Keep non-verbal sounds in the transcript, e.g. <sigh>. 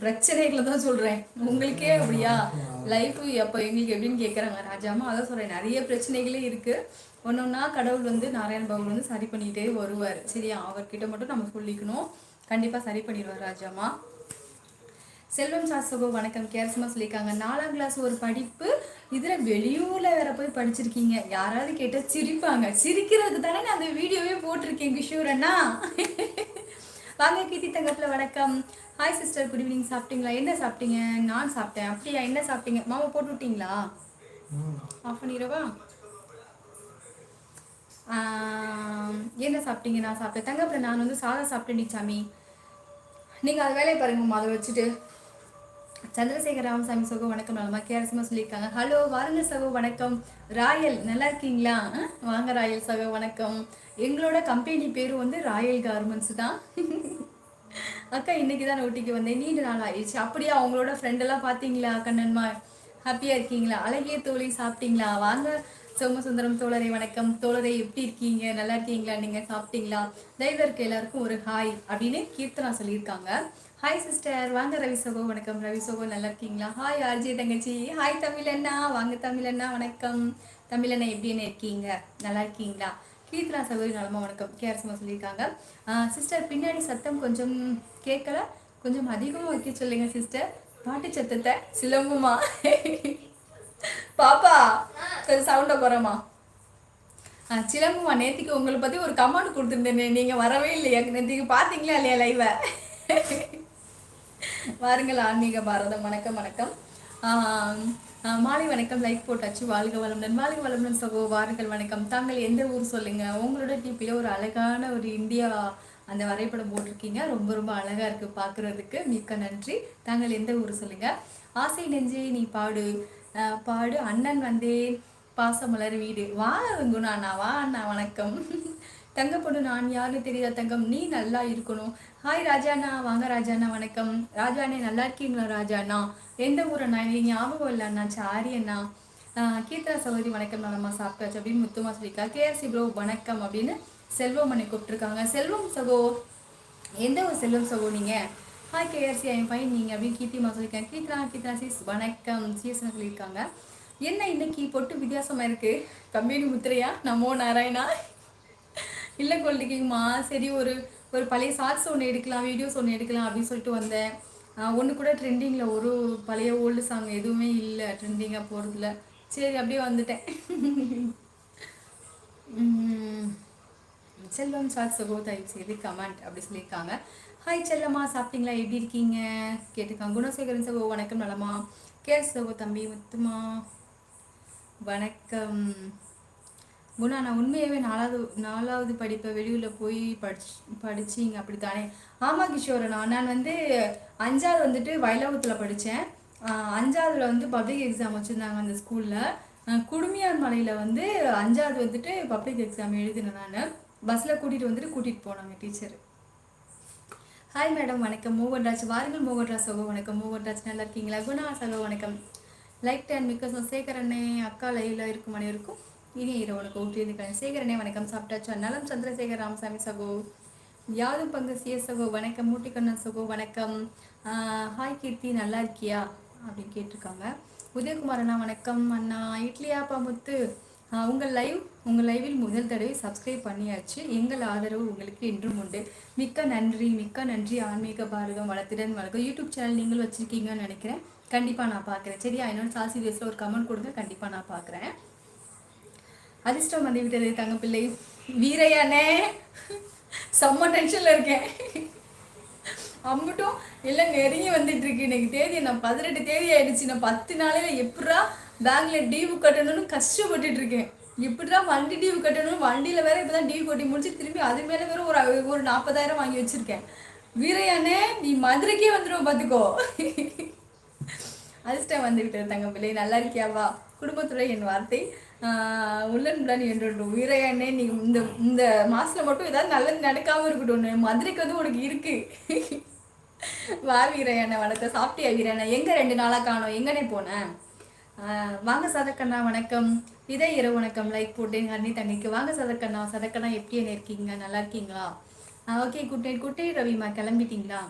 பிரச்சனைகளை தான் சொல்றேன். உங்களுக்கே அப்படியா? லைஃப் அப்போ எங்களுக்கு எப்படின்னு கேட்குறாங்க ராஜாமா அதான் சொல்றேன். நிறைய பிரச்சனைகளே இருக்கு. ஒன்னொன்னா கடவுள் வந்து நாராயண பகவான் வந்து சரி பண்ணிட்டே வருவார். சரியா அவர்கிட்ட மட்டும் நம்ம சொல்லிக்கணும். கண்டிப்பா சரி பண்ணிடுவார் ராஜாமா செல்வம் சாஸ்தகோ வணக்கம். கேரசமா சொல்லியிருக்காங்க. நாலாம் கிளாஸ் ஒரு படிப்பு இதுல வெளியூர்ல வேற போய் படிச்சிருக்கீங்க. யாராவது கேட்டா சிரிப்பாங்க. சிரிக்கிறதுக்கு தானே நான் அந்த வீடியோவே போட்டிருக்கேன் கிஷோர் அண்ணா. வாங்க கீர்த்தி தங்கத்தில் வணக்கம். ஹாய் சிஸ்டர் குட் ஈவினிங் சாப்பிட்டீங்களா? என்ன சாப்பிட்டீங்க? நான் சாப்பிட்டேன். அப்படியா? என்ன சாப்பிட்டீங்க? மாமா போட்டு விட்டீங்களா? ஆஃப் பண்ணிடவா என்ன சாப்பிட்டீங்க? நான் சாப்பிட்டேன். தங்கப்பில் நான் வந்து சாதம் சாப்பிட்டேன் சாமி. நீங்கள் அது வேலையை பாருங்கம்மா அதை வச்சுட்டு சந்திரசேகர் ராமசாமி சகோ வணக்கம் நலமா கேரசமா சொல்லியிருக்காங்க. ஹலோ வாருங்க சகோ வணக்கம். ராயல் நல்லா இருக்கீங்களா? வாங்க ராயல் சகோ வணக்கம். எங்களோட கம்பெனி பேர் வந்து ராயல் கார்மெண்ட்ஸ் தான். அக்கா இன்னைக்கு தான் ஊட்டிக்கு வந்தேன். நீண்ட நாள் ஆயிடுச்சு. அப்படியே அவங்களோட ஃப்ரெண்டெல்லாம் பார்த்தீங்களா கண்ணன்மா ஹாப்பியாக இருக்கீங்களா? அழகிய தோழி சாப்பிட்டீங்களா? வாங்க சோமசுந்தரம் தோழரை வணக்கம். தோழரை எப்படி இருக்கீங்க? நல்லா இருக்கீங்களா? நீங்க சாப்பிட்டீங்களா? தயவுல இருக்க எல்லாருக்கும் ஒரு ஹாய் அப்படின்னு கீர்த்தனா சொல்லியிருக்காங்க. ஹாய் சிஸ்டர் வாங்க ரவி சகோ. வணக்கம். ரவி சகோ நல்லா இருக்கீங்களா? ஹாய் ஆர்ஜே தங்கச்சி. ஹாய் தமிழண்ணா. வாங்க தமிழண்ணா. வணக்கம். தமிழண்ணா எப்படின்னு இருக்கீங்க? நல்லா இருக்கீங்களா? கீர்த்தனா சகோதரி நலமா வணக்கம். கேரசமா சொல்லியிருக்காங்க. சிஸ்டர் பின்னாடி சத்தம் கொஞ்சம் கேட்கல. கொஞ்சம் அதிகமாக வைக்க சொல்லுங்க சிஸ்டர் பாட்டு சத்தத்தை. சிலம்புமா? பாப்பா! சரி சவுண்டை குறமா ஆ சிலம்புமா நேத்திக்கு உங்களை பற்றி ஒரு கமெண்ட் கொடுத்துருந்தேன் நீங்கள் வரவே இல்லையா? நேத்திக்கு பார்த்தீங்களா இல்லையா லைவை வாருங்கள் ஆன்மீக பாரதம் வணக்கம் வணக்கம். மாலை வணக்கம் லைக் போட்டாச்சு வாழ்க வளமுடன். வாழ்க வளமுடன் சகோ வாருங்கள் வணக்கம். தாங்கள் எந்த ஊர் சொல்லுங்கள் உங்களோட டிபியில் ஒரு அழகான ஒரு இந்தியா அந்த வரைபடம் போட்டிருக்கீங்க. ரொம்ப ரொம்ப அழகாக இருக்குது பார்க்குறதுக்கு மிக்க நன்றி. தாங்கள் எந்த ஊர் சொல்லுங்கள் ஆசை நெஞ்சே நீ பாடு. பாடு. அண்ணன் வந்தேன். பாசமலர் வீடு. வா குணாண்ணா வா அண்ணா வணக்கம். <laughs> தங்க பொண்ணு நான் யாருன்னு தெரியாத தங்கம் நீ நல்லா இருக்கணும். ஹாய் ராஜாண்ணா வாங்க ராஜாண்ணா வணக்கம். ராஜாண்ணே நல்லா இருக்கீங்களா ராஜாண்ணா? எந்த ஊர் அண்ணா? எனக்கு ஞாபகம் இல்லை அண்ணா சாரி அண்ணா. கீர்த்தா சௌதரி வணக்கம் நலமா சாப்பிட்டாச்சு அப்படின்னு முத்துமா சொல்லியிருக்கா. கேஆர்சி ப்ரோ வணக்கம் அப்படின்னு செல்வம் பண்ணி கூப்பிட்டுருக்காங்க. செல்வம் சகோ எந்த ஒரு செல்வம் சகோ நீங்க? ஹாய் கேஆர்சி ஐ ஃபைன் நீங்கள் அப்படின்னு கீர்த்திமா சொல்லியிருக்காங்க. கீர்த்தனா கீர்த்தனா சீஸ் வணக்கம். சீஸ்னு சொல்லியிருக்காங்க. என்ன இன்னைக்கு பொட்டு வித்தியாசமா இருக்கு? கம்பெனி முத்திரையா? நமோ நாராயணா? இல்லை கொல்லிக்கிங்கம்மா சரி ஒரு ஒரு பழைய ஷார்ட்ஸ் ஒன்று எடுக்கலாம் வீடியோஸ் ஒன்று எடுக்கலாம் அப்படின்னு சொல்லிட்டு வந்தேன். ஒன்று கூட ட்ரெண்டிங்கில் ஒரு பழைய ஓல்டு சாங் எதுவுமே இல்லை ட்ரெண்டிங்காக போகிறதுல சரி அப்படியே வந்துட்டேன். செல்வம் சார் சகோ தயவு செய்து கமெண்ட் அப்படி சொல்லியிருக்காங்க. ஹாய் செல்லம்மா சாப்பிட்டீங்களா? எப்படி இருக்கீங்க? கேட்டிருக்காங்க. குணசேகரன் சகோ வணக்கம் நலமா? கே சகோ தம்பி முத்துமா? வணக்கம். குணா நான் உண்மையாகவே நாலாவது நாலாவது படிப்பை வெளியூரில் போய் படிச்சு படிச்சிங்க அப்படித்தானே? ஆமாம் கிஷோரனா நான் வந்து அஞ்சாவது வந்துட்டு வைலவத்தில் படித்தேன் அஞ்சாவதுல வந்து பப்ளிக் எக்ஸாம் வச்சுருந்தாங்க அந்த ஸ்கூலில் குடுமியார் மலையில் வந்து அஞ்சாவது வந்துட்டு பப்ளிக் எக்ஸாம் எழுதினேன் நான். பஸ்ஸில் கூட்டிகிட்டு வந்துட்டு கூட்டிகிட்டு போனாங்க டீச்சர் ஹாய் மேடம் வணக்கம். மோகன்ராஜ் வாருங்கள். மோகன்ராஜ் சகோ வணக்கம். மோகன்ராஜ் நல்லா இருக்கீங்களா? குணா சகோ வணக்கம். லைக் டேன் மிக்க சேகரண்ணே அக்கா லைவ்ல இருக்கும் அனைவருக்கும் இனி இரவனுக்கு ஊற்றியிருக்கிறேன் சேகரனே வணக்கம். சாப்பிட்டாச்சா? நலம் சந்திரசேகர் ராமசாமி சகோ. யாதும் பங்கு சிஎஸ் சகோ. வணக்கம். மூட்டிக்கண்ணன் சகோ வணக்கம். ஹாய் கீர்த்தி. நல்லா இருக்கியா? அப்படின்னு கேட்டிருக்காங்க. உதயகுமார் அண்ணா வணக்கம். அண்ணா இட்லியாப்பா முத்து. உங்கள் லைவ் உங்கள் லைவில் முதல் தடவை சப்ஸ்கிரைப் பண்ணியாச்சு. எங்கள் ஆதரவு உங்களுக்கு என்றும் உண்டு. மிக்க நன்றி. மிக்க நன்றி. ஆன்மீக பாரதம் வளத்திறன் வளர்க்க யூடியூப் சேனல் நீங்கள் வச்சுருக்கீங்கன்னு நினைக்கிறேன். கண்டிப்பாக நான் பார்க்குறேன் சரியா? என்னோட சாசி வீடியோஸில் ஒரு கமெண்ட் கொடுங்க. கண்டிப்பாக நான் பார்க்குறேன் அதிர்ஷ்டம் வந்து விட்டது தங்கப்பிள்ளை வீரையானே. செம்ம டென்ஷனில் இருக்கேன். அம்பட்டும். எல்லாம் நெருங்கி வந்துட்டு இருக்கு. இன்னைக்கு தேதி நான் பதினெட்டு தேதி ஆயிடுச்சு. நான் பத்து நாளையில எப்படா பேங்க்ல டீவு கட்டணும்னு கஷ்டப்பட்டுட்டு இருக்கேன். எப்படிடா வண்டி டீவு கட்டணும் வண்டியில வேற இப்பதான் டீவு கட்டி முடிச்சு திரும்பி அது மேல வேற ஒரு ஒரு நாற்பதாயிரம் வாங்கி வச்சிருக்கேன். வீரையானே நீ மதுரைக்கே வந்துடும் பாத்துக்கோ. அதிர்ஷ்டம் வந்துவிட்டது தங்கம்பிள்ளை தங்கப்பிள்ளை நல்லா இருக்கியாவா குடும்பத்துறை என் வார்த்தை. உள்ளன் பிளான் என்று உயிரையானே நீ இந்த இந்த மாதத்தில் மட்டும் ஏதாவது நல்லது நடக்காமல் இருக்கட்டும். மதுரைக்கு வந்து உனக்கு இருக்கு. வா வீரையான வணக்கம். சாப்பிட்டியா வீரையான எங்கே ரெண்டு நாளாக காணோம்? எங்கனே போனேன் வாங்க சதக்கண்ணா வணக்கம். இதே இரவு வணக்கம். லைக் போட்டேன். அண்ணி தண்ணிக்கு வாங்க சதக்கண்ணா. சதக்கண்ணா எப்படி என்ன இருக்கீங்க? நல்லா இருக்கீங்களா? Okay good night. Good night ரவிமா. கிளம்பிட்டீங்களா?